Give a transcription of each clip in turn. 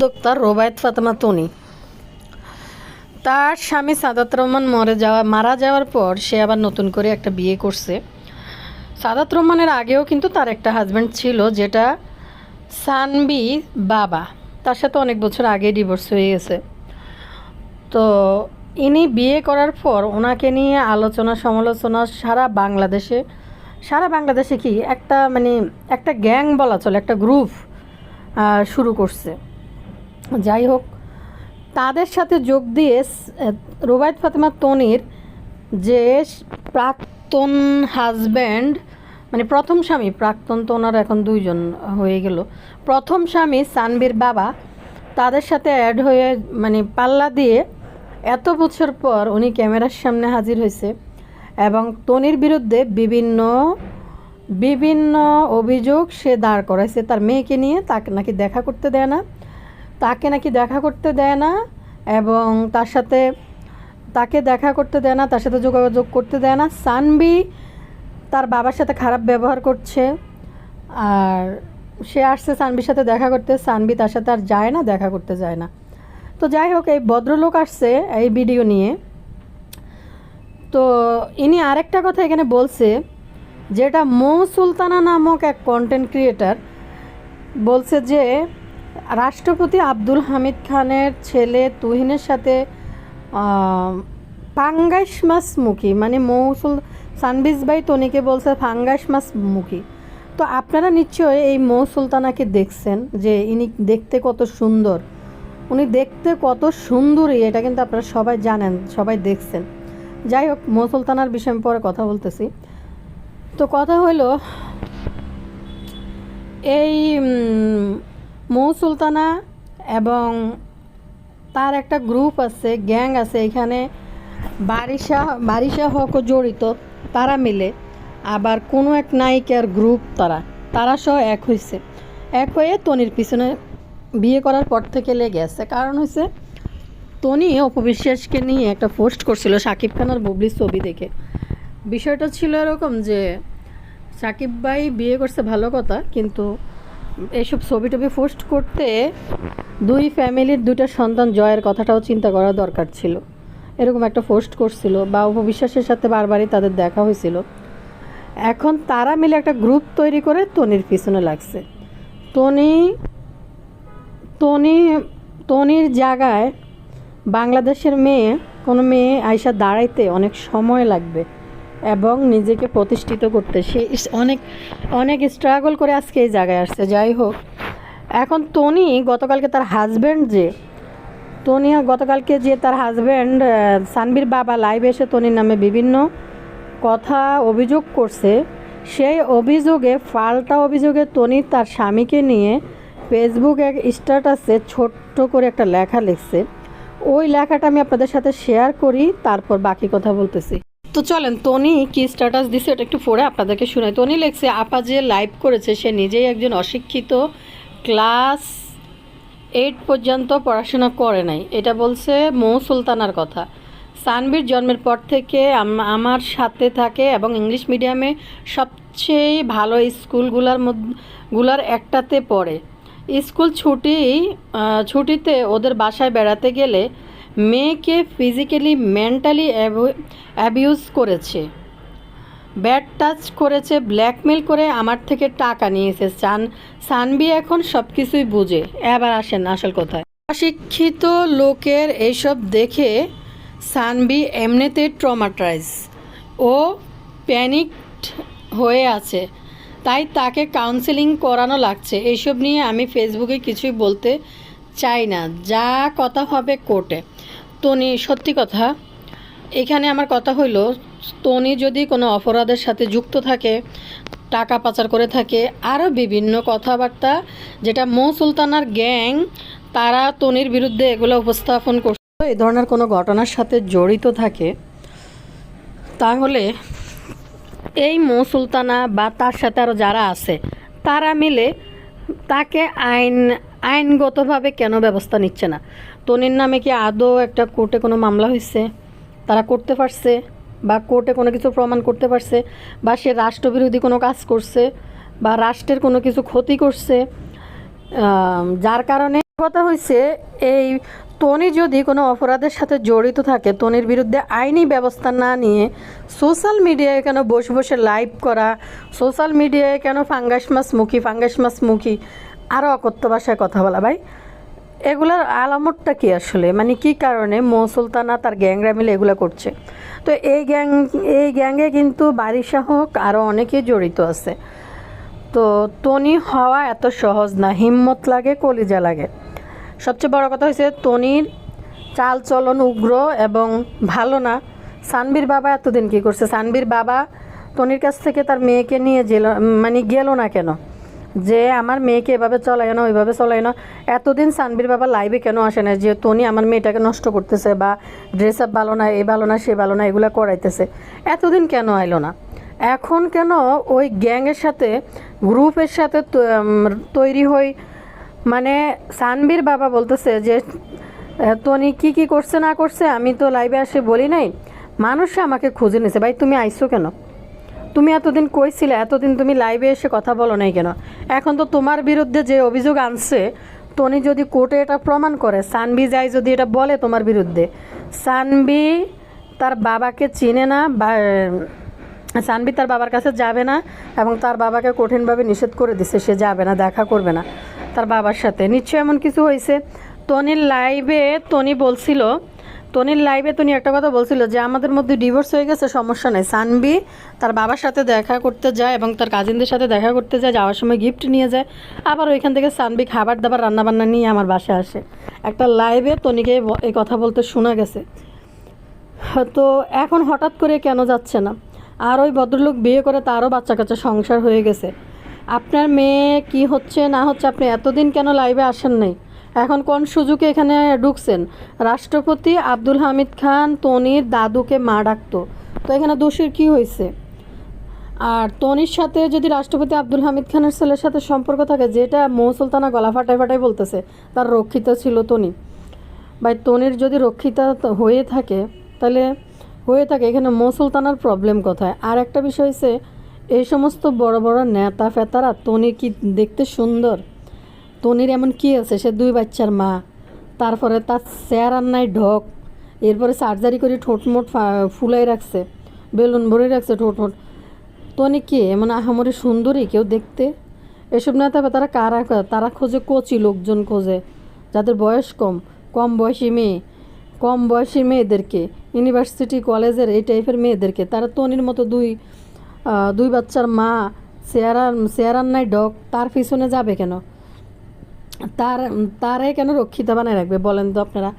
উদ্যোক্তা রোবায়ত ফাতেমা তনি। তার স্বামী সাদাত রহমান মরে যাওয়া, মারা যাওয়ার পর সে আবার নতুন করে একটা বিয়ে করছে। সাদাত রহমানের আগেও কিন্তু তার একটা হাজব্যান্ড ছিল, যেটা সানবি বাবা। তার সাথে অনেক বছর আগে ডিভোর্স হয়ে গেছে। তো ইনি বিয়ে করার পর ওনাকে নিয়ে আলোচনা সমালোচনা সারা বাংলাদেশে সারা বাংলাদেশে কি একটা মানে একটা গ্যাং বলা চলে, একটা গ্রুপ শুরু করছে। যাই হোক, তাদের সাথে যোগ দিয়ে রুবায়ত ফাতেমা তনির যে প্রাক্তন হাজব্যান্ড মানে প্রথম স্বামী, প্রাক্তন তো ওনার এখন দুইজন হয়ে গেল, প্রথম স্বামী সানবির বাবা, তাদের সাথে অ্যাড হয়ে মানে পাল্লা দিয়ে এত বছর পর উনি ক্যামেরার সামনে হাজির হয়েছে এবং তনির বিরুদ্ধে বিভিন্ন বিভিন্ন অভিযোগ সে দাঁড় করাইছে। তার মেয়েকে নিয়ে তাকে নাকি দেখা করতে দেয় না। তাকে নাকি দেখা করতে দেয় না এবং তার সাথে তাকে দেখা করতে দেয় না, তার সাথে যোগাযোগ করতে দেয় না। সানবি তার বাবার সাথে খারাপ ব্যবহার করছে। আর সে আসছে সানবির সাথে দেখা করতে, সানবি তার সাথে আর যায় না, দেখা করতে যায় না। তো যাই হোক, এই ভদ্রলোক আসছে এই ভিডিও নিয়ে। তো ইনি আরেকটা কথা এখানে বলছে, যেটা মৌ সুলতানা নামক এক কন্টেন্ট ক্রিয়েটার বলছে যে রাষ্ট্রপতি আব্দুল হামিদ খানের ছেলে তুহিনের সাথে আহ, ফাঙ্গাস মাছ মুখী মানে মৌসুল সানবিজ ভাই তনিকে বলছে ফাঙ্গাস মাছ মুখী। তো আপনারা নিশ্চয়ই এই মৌ সুলতানাকে দেখছেন যে ইনি দেখতে কত সুন্দর। উনি দেখতে কত সুন্দরী এটা কিন্তু আপনারা সবাই জানেন সবাই দেখছেন। যাই হোক মৌ সুলতানার বিষয়ে পরে কথা বলতেছি। তো কথা হলো এই মৌ সুলতানা এবং তার একটা গ্রুপ আছে, গ্যাং আছে, এখানে বারিশা বারিশা হকও জড়িত, তারা মিলে। আবার কোনো এক নায়িকার গ্রুপ তারা তারা সহ এক হয়েছে এক হয়ে তনির পিছনে বিয়ে করার পর থেকে লেগে আছে। কারণ হয়েছে তনি অপবিশ্বাসকে নিয়ে একটা পোস্ট করছিল সাকিব খান আর বুবলির ছবি দেখে। বিষয়টা ছিল এরকম যে, সাকিব ভাই বিয়ে করছে ভালো কথা, কিন্তু এইসব ছবি টবি পোস্ট করতে দুই ফ্যামিলির দুটো সন্তান জয়ের কথাটাও চিন্তা করা দরকার ছিল। এরকম একটা পোস্ট করছিল বা উপবিশ্বাসের সাথে বারবারই তাদের দেখা হয়েছিল। এখন তারা মিলে একটা গ্রুপ তৈরি করে তনির পিছনে লাগছে। তনি তনি, তনির জায়গায় বাংলাদেশের মেয়ে, কোনো মেয়ে আয়সা দাঁড়াইতে অনেক সময় লাগবে। এবং নিজেকে প্রতিষ্ঠিত করতে। সে অনেক অনেক স্ট্রাগল করে আজকে এই জায়গায় আসছে। যাই হোক, এখন তনি গতকালকে তার হাজব্যান্ড যে তনি গতকালকে যে তার হাজব্যান্ড সানবির বাবা লাইভ এসে তনির নামে বিভিন্ন কথা, অভিযোগ করছে। সেই অভিযোগে, পাল্টা অভিযোগে তনি তার স্বামীকে নিয়ে ফেসবুক এক স্ট্যাটাসে ছোট্ট করে একটা লেখা লিখছে। ওই লেখাটা আমি আপনাদের সাথে শেয়ার করি, তারপর বাকি কথা বলতেছি। তো চলেন তনি কি স্ট্যাটাস দিছে ওটা একটু পড়ে আপনাদেরকে শোনাই। তনি লেখছে, আপা যে লাইভ করেছে, সে নিজেই একজন অশিক্ষিত ক্লাস এইট পর্যন্ত পড়াশোনা করে নাই। এটা বলছে মৌ সুলতানার কথা। সানবির জন্মের পর থেকে আম- আমার সাথে থাকে এবং ইংলিশ মিডিয়ামে সবচেয়ে ভালো স্কুলগুলার গুলার একটাতে পড়ে। স্কুল ছুটি ছুটিতে ওদের বাসায় বেড়াতে গেলে মেয়েকে ফিজিক্যালি মেন্টালি অ্যাবিউজ করেছে। ব্যাড টাচ করেছে ব্ল্যাকমেল করে আমার থেকে টাকা নিয়েছে সান সানবি এখন সব কিছুই বুঝে। এবার আসেন আসল কথায়। অশিক্ষিত লোকের এইসব দেখে সানবি এমনিতে ট্রমাটাইজ ও প্যানিকড হয়ে আছে। তাই তাকে কাউন্সেলিং করানো লাগছে। এইসব নিয়ে আমি ফেসবুকে কিছুই বলতে চাই না। যা কথা হবে কোর্টে তনি, সত্যি কথা, এখানে আমার কথা হইল, তনি যদি কোনো অপরাধের সাথে যুক্ত থাকে, টাকা পাচার করে থাকে, আরও বিভিন্ন কথাবার্তা, যেটা মৌ সুলতানার গ্যাং, তারা তনির বিরুদ্ধে এগুলো উপস্থাপন করছে এই ধরনের কোনো ঘটনার সাথে জড়িত থাকে, তাহলে এই মৌ সুলতানা বা তার সাথে আরও যারা আছে, তারা মিলে তাকে আইন আইনগতভাবে কেন ব্যবস্থা নিচ্ছে না? তনির নামে কি আদৌ একটা কোর্টে কোনো মামলা হয়েছে তারা করতে পারছে বা কোর্টে কোনো কিছু প্রমাণ করতে পারছে বা সে রাষ্ট্রবিরোধী কোনো কাজ করছে বা রাষ্ট্রের কোনো কিছু ক্ষতি করছে? যার কারণে কথা হয়েছে এই তনি যদি কোনো অপরাধের সাথে জড়িত থাকে, তনির বিরুদ্ধে আইনি ব্যবস্থা না নিয়ে সোশ্যাল মিডিয়ায় কেন বসে বসে লাইভ করা, সোশ্যাল মিডিয়ায় কেন ফাঙ্গাস মাছ মুখী, ফাঙ্গাস মাছ মুখী আরও অকথ্য ভাষায় কথা বলা, ভাই। এগুলার আলামতটা কি আসলে? মানে কি কারণে মৌ সুলতানা তার গ্যাংরা মিলে এগুলো করছে? তো এই গ্যাং, এই গ্যাংয়ে কিন্তু বারিশা হোক আরও অনেকেই জড়িত আছে। তো তনি হওয়া এত সহজ না, হিম্মত লাগে, কলিজা লাগে। সবচেয়ে বড় কথা হয়েছে তনির চাল চলন উগ্র এবং ভালো না। সানবির বাবা এতদিন কী করছে? সানবির বাবা তনির কাছ থেকে তার মেয়েকে নিয়ে যেল মানে গেল না কেন? যে আমার মেয়েকে এভাবে চলায় না, ওইভাবে চলায় না। এতদিন সানবির বাবা লাইভে কেন আসে না যে তনি আমার মেয়েটাকে নষ্ট করতেছে বা ড্রেস আপ ভালো না, এ ভালো না, সে ভালো না, এগুলো করাইতেছে। এতদিন কেন আইলো না? এখন কেন ওই গ্যাংয়ের সাথে গ্রুপের সাথে তৈরি হই? মানে সানবির বাবা বলতেছে যে তনি কি কি করছে, না করছে, আমি তো লাইভে আসে বলি নাই। মানুষ আমাকে খুঁজে নিছে, ভাই, তুমি আইছো কেন? তুমি এতদিন কইছিলে, এতদিন তুমি লাইভে এসে কথা বলো নাই কেন? এখন তো তোমার বিরুদ্ধে যে অভিযোগ আনছে তনি যদি কোর্টে এটা প্রমাণ করে, সানবি যাই যদি এটা বলে তোমার বিরুদ্ধে। সানবি তার বাবাকে চিনে না বা, সানবি তার বাবার কাছে যাবে না এবং তার বাবাকে কঠিনভাবে নিষেধ করে দিছে, সে যাবে না, দেখা করবে না তার বাবার সাথে। নিশ্চয়ই এমন কিছু হয়েছে তনির লাইভে তনি বলছিল তনির লাইভে তনি একটা কথা বলছিল যে, আমাদের মধ্যে ডিভোর্স হয়ে গেছে, সমস্যা নেই। সানবি তার বাবার সাথে দেখা করতে যায় এবং তার কাজিনদের সাথে দেখা করতে যায়, যাওয়ার সময় গিফট নিয়ে যায়। আবার ওইখান থেকে সানবি খাবার দাবার, রান্নাবান্না নিয়ে আমার বাসায় আসে। একটা লাইভে তনিকে এই কথা বলতে শোনা গেছে। তো এখন হঠাৎ করে কেন যাচ্ছে না? আর ওই ভদ্রলোক বিয়ে করে তারও বাচ্চা কাচ্চা সংসার হয়ে গেছে। আপনার মেয়ে কি হচ্ছে, না হচ্ছে, আপনি এতদিন কেন লাইভে আসেন নাই? এখন কোন সুযোগে এখানে ঢুকছেন? রাষ্ট্রপতি আব্দুল হামিদ খান, তনির দাদুকে মা ডাকতো। তো এখানে দোষীর কি হয়েছে আর তনির সাথে যদি রাষ্ট্রপতি আব্দুল হামিদ খানের ছেলের সাথে সম্পর্ক থাকে, যেটা মৌ সুলতানা গলা ফাটাই ফাটাই বলতেছে, তার রক্ষিত ছিল তনি। বা তনির যদি রক্ষিতা হয়ে থাকে, তাহলে হয়ে থাকে, এখানে মৌ সুলতানার প্রবলেম কোথায়? আর একটা বিষয় হচ্ছে এই সমস্ত বড় বড় নেতা ফেতারা তনি কি দেখতে সুন্দর? তনির এমন কি আছে? সে দুই বাচ্চার মা। তারপরে তার চেয়ার আন্নায় ঢক। এরপরে সার্জারি করে ঠোঁটমোট ফুলাই রাখছে। বেলুন ভরে রাখছে ঠোঁটমোট তনি কে? এমন আহামরি সুন্দরী কেউ দেখতে? এসব নেতা তারা কারা তারা খোঁজে কচি লোকজন খোঁজে, যাদের বয়স কম। কম বয়সী মেয়ে। কম বয়সী মেয়েদেরকে। ইউনিভার্সিটি কলেজের এই টাইপের মেয়েদেরকে। তারা তনির মতো দুই দুই বাচ্চার মা চেয়ারা চেয়ারার নাই ডক তার পিছনে যাবে কেন? তার তারে কেন রক্ষিত বানায় রাখবে বলেন তো আপনারা?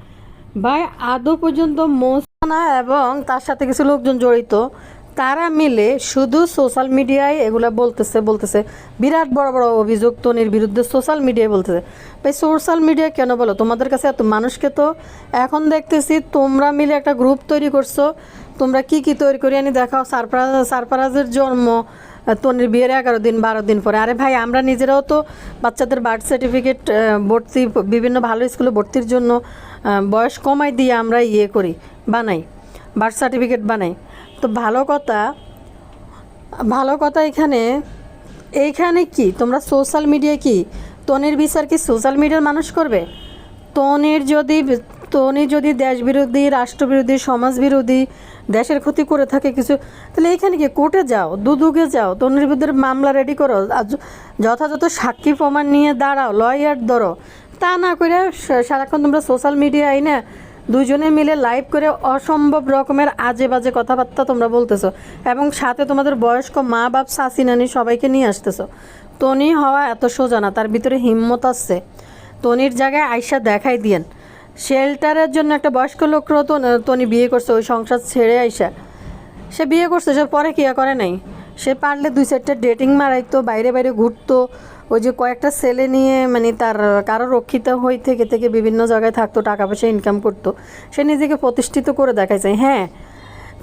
ভাই, আদৌ পর্যন্ত মোসানা এবং তার সাথে কিছু লোকজন জড়িত, তারা মিলে শুধু সোশ্যাল মিডিয়ায় এগুলা বলতেছে বলতেছে, বিরাট বড় বড় অভিযোগ তনির বিরুদ্ধে সোশ্যাল মিডিয়ায় বলতেছে। ভাই, সোশ্যাল মিডিয়ায় কেন বলো? তোমাদের কাছে এত মানুষকে তো? এখন দেখতেছি তোমরা মিলে একটা গ্রুপ তৈরি করছ। তোমরা কি কি তৈরি করে আনি দেখাও। সারপ্রাজ সারপ্রাজের জন্ম তনির বিয়ের এগারো দিন, বারো দিন পরে। আরে ভাই, আমরা নিজেরাও তো বাচ্চাদের বার্থ সার্টিফিকেট ভর্তি, বিভিন্ন ভালো স্কুলে ভর্তির জন্য বয়স কমাই দিয়ে আমরা ইয়ে করি, বানাই বার্থ সার্টিফিকেট বানাই। তো ভালো কথা ভালো কথা এখানে, এইখানে কি? তোমরা সোশ্যাল মিডিয়ায় কি? তনির বিচার কি সোশ্যাল মিডিয়ার মানুষ করবে? তনির যদি তনি যদি দেশ বিরোধী রাষ্ট্রবিরোধী সমাজ বিরোধী দেশের ক্ষতি করে থাকে কিছু, তাহলে এখানে কি কোর্টে যাও, দুদুকে যাও তনির বিরুদ্ধে মামলা রেডি করো যথাযথ সাক্ষী প্রমাণ নিয়ে দাঁড়াও লয়ার ধরো। তা না করে সারাক্ষণ তোমরা সোশ্যাল মিডিয়ায় না, দুজনে মিলে লাইভ করে অসম্ভব রকমের আজে বাজে কথাবার্তা তোমরা বলতেছো, এবং সাথে তোমাদের বয়স্ক মা বাপ শাসি নানি সবাইকে নিয়ে আসতেছো। তনি হওয়া এত সোজা না, তার ভিতরে হিম্মত আছে। তনির জায়গায় আয়সা দেখাই দিয়েন। শেল্টারের জন্য একটা বয়স্ক লোক তো তনি বিয়ে করছে, ওই সংসার ছেড়ে আইসা। সে বিয়ে করছে, সে পরে কি করে নাই? সে পারলে দুই চারটে ডেটিং মারাইতো, বাইরে বাইরে ঘুরতো। ওই যে কয়েকটা ছেলে নিয়ে মানে তার কারও রক্ষিত হই থেকে থেকে বিভিন্ন জায়গায় থাকতো, টাকা পয়সা ইনকাম করতো। সে নিজেকে প্রতিষ্ঠিত করে দেখাইছে হ্যাঁ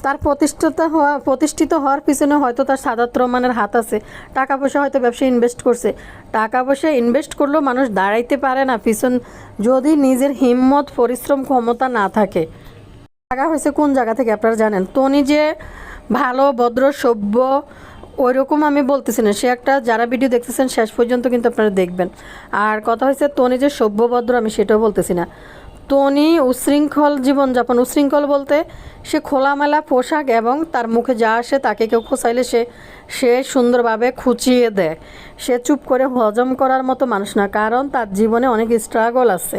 তার প্রতিষ্ঠিত হওয়া, প্রতিষ্ঠিত হওয়ার পিছনে হয়তো তার সাদাত রহমানের হাত আছে। টাকা পয়সা হয়তো ব্যবসায় ইনভেস্ট করছে। টাকা পয়সা ইনভেস্ট করলেও মানুষ দাঁড়াইতে পারে না। পিছন যদি নিজের হিম্মত, পরিশ্রম, ক্ষমতা না থাকে। টাকা হয়েছে কোন জায়গা থেকে আপনারা জানেন? তনি যে ভালো, ভদ্র, সভ্য ওই রকম আমি বলতেছি না। সে একটা, যারা ভিডিও দেখতেছেন, শেষ পর্যন্ত কিন্তু আপনারা দেখবেন। আর কথা হয়েছে, তনি যে সভ্যভদ্র আমি সেটাও বলতেছি না। তনি উশৃঙ্খল জীবনযাপন। উশৃঙ্খল বলতে সে খোলামেলা পোশাক এবং তার মুখে যা আসে তাকে কেউ খোঁচাইলে সে সে সুন্দরভাবে খুঁচিয়ে দেয়। সে চুপ করে হজম করার মতো মানুষ না, কারণ তার জীবনে অনেক স্ট্রাগল আছে।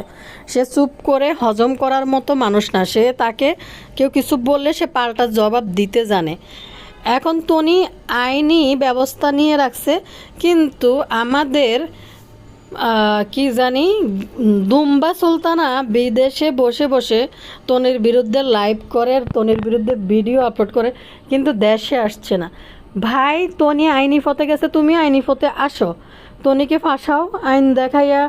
সে চুপ করে হজম করার মতো মানুষ না, সে তাকে কেউ কিছু বললে সে পাল্টা জবাব দিতে জানে। এখন তনি আইনি ব্যবস্থা নিয়ে রাখছে, কিন্তু আমাদের কি জানি, দুম্বা সুলতানা বিদেশে বসে বসে তনির বিরুদ্ধে লাইভ করে তনির বিরুদ্ধে ভিডিও আপলোড করে, কিন্তু দেশে আসছে না। ভাই, তনি আইনি ফতে গেছে, তুমি আইনি ফতে আসো। তনিকে ফাঁসাও, আইন দেখাইয়া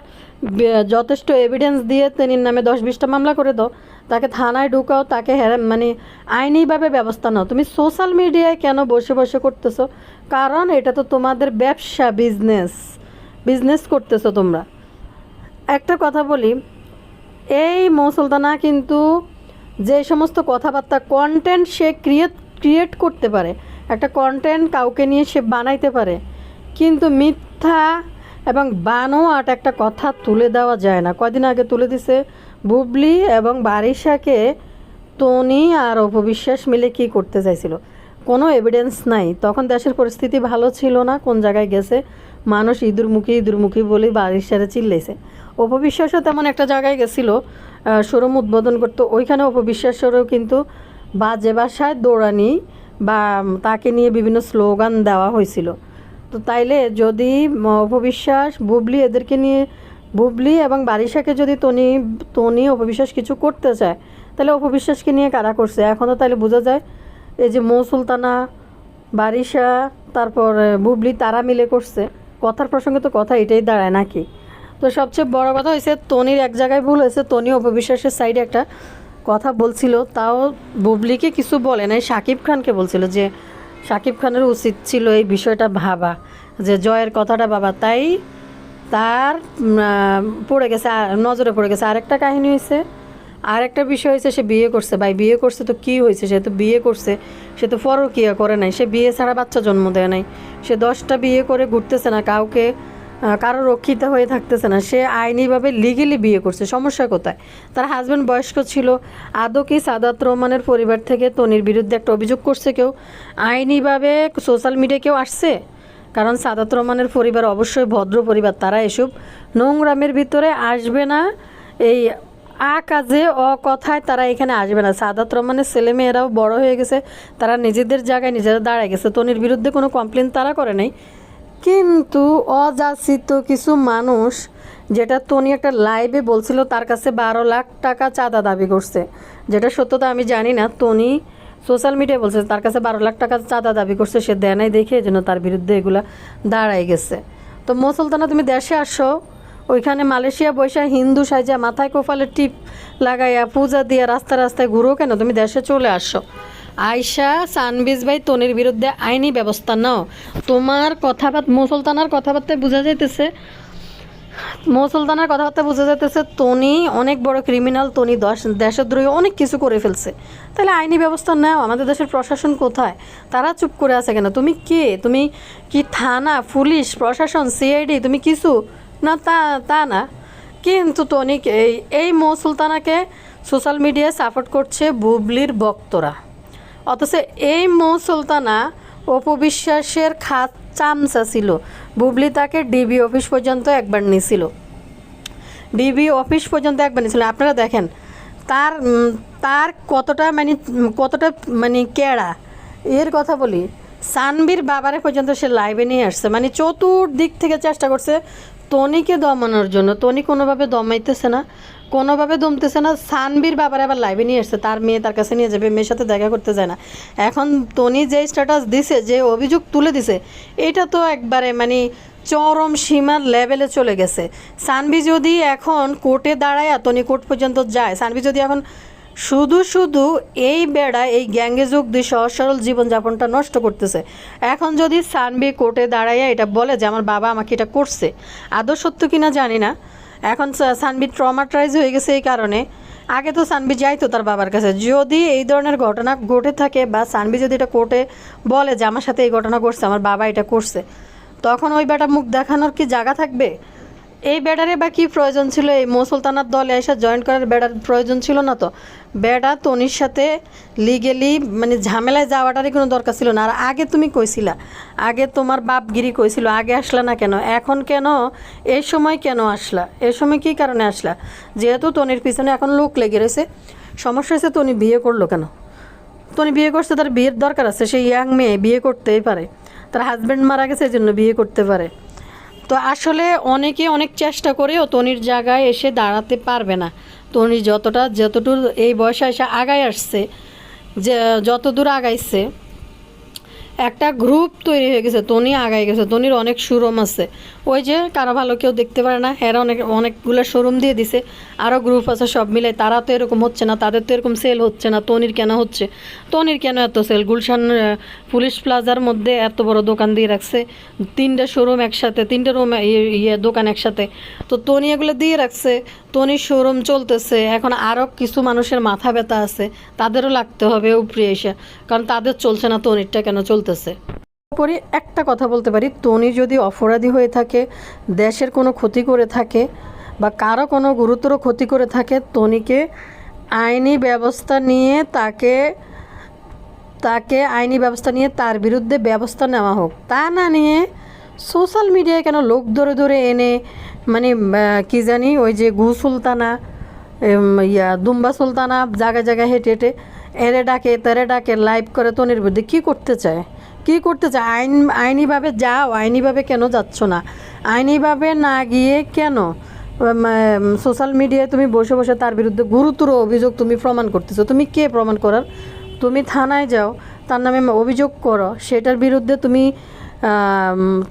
যথেষ্ট এভিডেন্স দিয়ে তনির নামে দশ বিশটা মামলা করে দাও। তাকে থানায় ঢুকাও, তাকে মানে আইনিভাবে ব্যবস্থা নাও। তুমি সোশ্যাল মিডিয়ায় কেন বসে বসে করতেছো? কারণ এটা তো তোমাদের ব্যবসা বিজনেস বিজনেস করতেছো তোমরা। একটা কথা বলি, এই মৌসুলতানা কিন্তু যে সমস্ত কথাবার্তা কন্টেন্ট সে ক্রিয়েট ক্রিয়েট করতে পারে, একটা কন্টেন্ট কাউকে নিয়ে সে বানাইতে পারে, কিন্তু মিথ্যা এবং বানোয়াট একটা কথা তুলে দেওয়া যায় না। কয়দিন আগে তুলে দিছে, বুবলি এবং বারিশাকে তনি আর অপবিশ্বাস মিলে কি করতে চাইছিল? কোনো এভিডেন্স নাই। তখন দেশের পরিস্থিতি ভালো ছিল না, কোন জায়গায় গেছে মানুষ ইঁদুরমুখী ইঁদুরমুখী বলে বাড়ির সারে চিল্লেছে অপবিশ্বাসও তেমন একটা জায়গায় গেছিল শোরুম উদ্বোধন করতো। ওইখানে অপবিশ্বাসেরও কিন্তু বাজে বাসায় দৌড়ানি বা তাকে নিয়ে বিভিন্ন স্লোগান দেওয়া হয়েছিল। তো তাইলে যদি অপবিশ্বাস, বুবলি এদেরকে নিয়ে, বুবলি এবং বারিশাকে যদি তনি তনি অপবিশ্বাস কিছু করতে চায় তাহলে অপবিশ্বাসকে নিয়ে কারা করছে? এখনও তাহলে বোঝা যায়, এই যে মৌ সুলতানা বারিশা তারপর বুবলি, তারা মিলে করছে। কথার প্রসঙ্গে তো কথা এটাই দাঁড়ায় নাকি? তো সবচেয়ে বড় কথা হয়েছে, তনির এক জায়গায় ভুল হয়েছে। তনি অপবিশ্বাসের সাইডে একটা কথা বলছিল, তাও বুবলিকে কিছু বলে নাই, সাকিব খানকে বলছিল যে, সাকিব খানের উচিত ছিল এই বিষয়টা ভাবা, যে জয়ের কথাটা বাবা তাই তার পড়ে গেছে নজরে পড়ে গেছে। আরেকটা কাহিনী হয়েছে আর একটা বিষয় হয়েছে সে বিয়ে করছে। ভাই, বিয়ে করছে তো কি হয়েছে সে তো বিয়ে করছে। সে তো ফরকিয়া করে নাই। সে বিয়ে ছাড়া বাচ্চা জন্ম দেয় নাই। সে দশটা বিয়ে করে ঘুরতেছে না, কাউকে কারও রক্ষিত হয়ে থাকতেছে না। সে আইনিভাবে লিগেলি বিয়ে করছে। সমস্যা কোথায়? তার হাজব্যান্ড বয়স্ক ছিল। আদৌ কি সাদাত রহমানের পরিবার থেকে তনির বিরুদ্ধে একটা অভিযোগ করছে কেউ? আইনিভাবে সোশ্যাল মিডিয়া কেউ আসছে? কারণ সাদাত রহমানের পরিবার অবশ্যই ভদ্র পরিবার। তারা এসব নোংরামের ভিতরে আসবে না। এই আ কাজে, অ কথায় তারা এখানে আসবে না। সাদাত রহমানের ছেলে মেয়েরাও বড় হয়ে গেছে, তারা নিজেদের জায়গায় নিজেরা দাঁড়ায় গেছে। তনির বিরুদ্ধে কোনো কমপ্লেন তারা করে নাই। কিন্তু অযাচিত কিছু মানুষ, যেটা তনি একটা লাইভে বলছিল, তার কাছে বারো লাখ টাকা চাঁদা দাবি করছে। যেটা সত্যতা আমি জানি না, তনি সোশ্যাল মিডিয়ায় বলছে, তার কাছে বারো লাখ টাকা চাঁদা দাবি করছে, সে দেয় নাই দেখে এই জন্য তার বিরুদ্ধে এগুলা দাঁড়ায় গেছে। তো মুসলতানা তুমি দেশে আসো ওইখানে মালয়েশিয়া বৈশা হিন্দু সাইজা মাথায় কোফালে টিপ লাগাইয়া পূজা দিয়া রাস্তা রাস্তায় ঘুরো কেন? তুমি দেশে চলে আসো। আয়শা, সানবিজ ভাই, তনির বিরুদ্ধে আইনি ব্যবস্থা নাও। তোমার কথাবার্তা মুসলতানার কথাবার্তায় বোঝা যাইতেছে মুসলতানার কথাবার্তা বোঝা যাইতেছে, তনি অনেক বড় ক্রিমিনাল তনি দশ, দেশদ্রোহী, অনেক কিছু করে ফেলছে। তাহলে আইনি ব্যবস্থা নাও, আমাদের দেশের প্রশাসন কোথায়? তারা চুপ করে আছে কেন? তুমি কে? তুমি কি থানা, পুলিশ, প্রশাসন, সিআইডি, তুমি কিছু না, তা তা না। কিন্তু তনি এই এই মৌ সুলতানাকে সোশ্যাল মিডিয়ায় সাপোর্ট করছে বুবলির বক্তরা অথচ এই মৌ সুলতানা অপবিশ্বাসের খাত চামচা ছিল। বুবলি তাকে ডিবি অফিস পর্যন্ত একবার নিয়েছিল ডিবি অফিস পর্যন্ত একবার নিয়েছিল আপনারা দেখেন, তার তার কতটা মানে কতটা মানে কেড়া। এর কথা বলি, সানবীর বাবারে পর্যন্ত সে লাইভে নিয়ে আসছে। মানে চতুর্দিক থেকে চেষ্টা করছে তনিকে দমানোর জন্য। তনি কোনোভাবে দমাইতেছে না, কোনোভাবে দমতেছে না। সানবির বাবার আবার লাইভে নিয়ে আসছে, তার মেয়ে তার কাছে নিয়ে যাবে, মেয়ের সাথে দেখা করতে যায় না। এখন তনি যে স্ট্যাটাস দিছে, যে অভিযোগ তুলে দিছে, এটা তো একবারে মানে চরম সীমার লেভেলে চলে গেছে। সানবি যদি এখন কোর্টে দাঁড়ায়, তনি কোর্ট পর্যন্ত যায়। সানবি যদি এখন শুধু শুধু এই বেড়া এই গ্যাঙ্গে যোগ দিয়ে সহজ সরল জীবনযাপনটা নষ্ট করতেছে। এখন যদি সানবি কোর্টে দাঁড়াইয়া এটা বলে যে, আমার বাবা আমাকে এটা করছে। আদৌ সত্য কিনা জানি না। এখন সানবি ট্রমাটাইজ হয়ে গেছে এই কারণে। আগে তো সানবি যাইতো তার বাবার কাছে। যদি এই ধরনের ঘটনা ঘটে থাকে বা সানবি যদি এটা কোর্টে বলে যে, আমার সাথে এই ঘটনা ঘটছে, আমার বাবা এটা করছে, তখন ওই বেটা মুখ দেখানোর কি জায়গা থাকবে? এই বেডারে বা কি প্রয়োজন ছিল? এই মুসলতানার দলে এসে জয়েন করার বেডার প্রয়োজন ছিল না তো। বেডা তনির সাথে লিগেলি মানে ঝামেলায় যাওয়াটারই কোনো দরকার ছিল না। আর আগে তুমি কইছিলা, আগে তোমার বাপগিরি কইছিল, আগে আসলা না কেন? এখন কেন? এই সময় কেন আসলা? এই সময় কী কারণে আসলা? যেহেতু তনির পিছনে এখন লোক লেগে রয়েছে, সমস্যা হয়েছে তনি বিয়ে করল কেন? তনি বিয়ে করছে, তার বিয়ের দরকার আছে সেই ইয়াং মেয়ে, বিয়ে করতেই পারে। তার হাজব্যান্ড মারা গেছে এই জন্য বিয়ে করতে পারে। তো আসলে অনেকে অনেক চেষ্টা করেও তনির জায়গায় এসে দাঁড়াতে পারবে না। তনি যতটা যতদূর এই বয়সে এসে আগায় আসছে, যে যত দূর আগাইছে, একটা গ্রুপ তৈরি হয়ে গেছে, তনি আগায় গেছে, তনির অনেক সুরম আছে। ওই যে কারও ভালো কেউ দেখতে পারে না, এরা অনেক, অনেকগুলো শোরুম দিয়ে দিছে। আরও গ্রুপ আছে সব মিলে, তারা তো এরকম হচ্ছে না, তাদের তো এরকম সেল হচ্ছে না, তনির কেন হচ্ছে? তনির কেন এত সেল গুলশান পুলিশ প্লাজার মধ্যে এত বড় দোকান দিয়ে রাখছে। তিনটে শোরুম একসাথে, তিনটে রুম ইয়ে দোকান একসাথে। তো তনি এগুলো দিয়ে রাখছে, তনির শোরুম চলতেছে, এখন আরও কিছু মানুষের মাথা ব্যথা আছে, তাদেরও লাগতে হবে উপরে এসে, কারণ তাদের চলছে না, তনিরটা কেন চলতেছে? পরে একটা কথা বলতে পারি তনি যদি অপরাধী হয়ে থাকে, দেশের কোনো ক্ষতি করে থাকে বা কারও কোনো গুরুতর ক্ষতি করে থাকে তনিকে আইনি ব্যবস্থা নিয়ে তাকে তাকে আইনি ব্যবস্থা নিয়ে তার বিরুদ্ধে ব্যবস্থা নেওয়া হোক। তা না নিয়ে সোশ্যাল মিডিয়ায় কেন লোক ধরে ধরে এনে মানে কি জানি, ওই যে গু সুলতানা ইয়া, দুম্বা সুলতানা জায়গায় জায়গায় হেঁটে হেঁটে, এরে ডাকে, তেরে ডাকে, লাইভ করে তনির বিরুদ্ধে কী করতে চায়? কী করতে চায় আইন, আইনিভাবে যাও, আইনিভাবে কেন যাচ্ছ না? আইনিভাবে না গিয়ে কেন? সোশ্যাল মিডিয়ায় তুমি বসে বসে তার বিরুদ্ধে গুরুতর অভিযোগ তুমি প্রমাণ করতেছো। তুমি কে প্রমাণ করার? তুমি থানায় যাও, তার নামে অভিযোগ করো। সেটার বিরুদ্ধে তুমি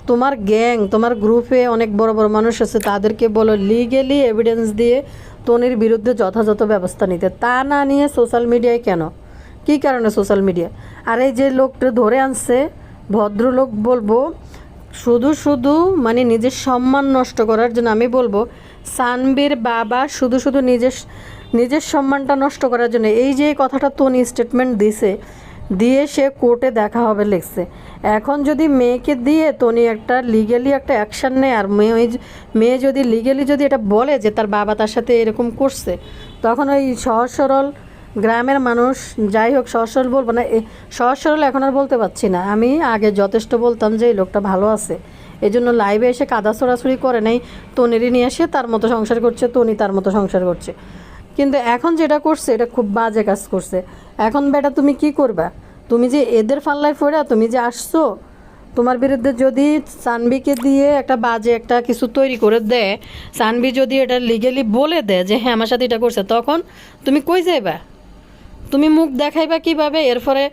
তোমার গ্যাং, তোমার গ্রুপে অনেক বড় বড় মানুষ আছে, তাদেরকে বলো লিগেলি এভিডেন্স দিয়ে তনির বিরুদ্ধে যথাযথ ব্যবস্থা নিতে। তা না নিয়ে সোশ্যাল মিডিয়ায় কেন? কী কারণে সোশ্যাল মিডিয়া আর এই যে লোকটা ধরে আনছে, ভদ্রলোক বলব, শুধু শুধু মানে নিজের সম্মান নষ্ট করার জন্য আমি বলব, সানবীর বাবা শুধু শুধু নিজের নিজের সম্মানটা নষ্ট করার জন্য, এই যে কথাটা তনি স্টেটমেন্ট দিছে, দিয়ে সে কোর্টে দেখা হবে লিখছে। এখন যদি মেয়েকে দিয়ে তনি একটা লিগেলি একটা অ্যাকশান নেয়, আর মেয়ে মেয়ে যদি লিগেলি যদি এটা বলে যে তার বাবা তার সাথে এরকম করছে, তখন ওই সহজ সরল গ্রামের মানুষ, যাই হোক, সহজ সরল বলব না সহজ সরল এখন আর বলতে পারছি না। আমি আগে যথেষ্ট বলতাম যে, এই লোকটা ভালো আছে। এই জন্য লাইভে এসে কাদা ছড়াছড়ি করে নাই। তনিরই নিয়ে এসে তার মতো সংসার করছে, তনি তার মতো সংসার করছে। কিন্তু এখন যেটা করছে, এটা খুব বাজে কাজ করছে। এখন বেটা, তুমি কি করবা? তুমি যে এদের ফাল্লায় পড়ে তুমি যে আসছো, তোমার বিরুদ্ধে যদি সানবিকে দিয়ে একটা বাজে একটা কিছু তৈরি করে দেয়, সানবি যদি এটা লিগেলি বলে দেয় যে হ্যাঁ আমার সাথে এটা করছে, তখন তুমি কই যাইবা? তুমি মুখ দেখাইবা কীভাবে? এরপরে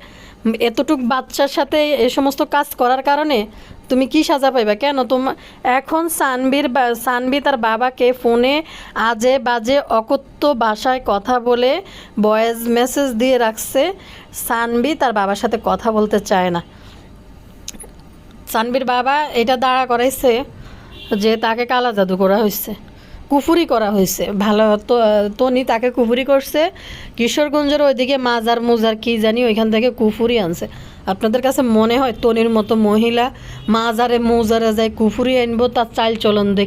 এতটুক বাচ্চার সাথে এ সমস্ত কাজ করার কারণে তুমি কি সাজা পাইবা? কেন? তোমার এখন সানবির সানবি তার বাবাকে ফোনে আজে বাজে অকথ্য ভাষায় কথা বলে ভয়েস মেসেজ দিয়ে রাখছে। সানবি তার বাবার সাথে কথা বলতে চায় না। সানবির বাবা এটা দাঁড়া করাইছে যে তাকে কালা জাদু করা হয়েছে কুফুরি করা হয়েছে। ভালো তনি তাকে কুফুরি করছে। কিশোরগঞ্জের ওইদিকে মাজার মুজার কি জানি ওইখান থেকে কুফুরি আনছে। আপনাদের কাছে মনে হয় তনির মতো মহিলা মাজারে মুজারে যায় কুফুরি আনব, তার চাল চলন দেখ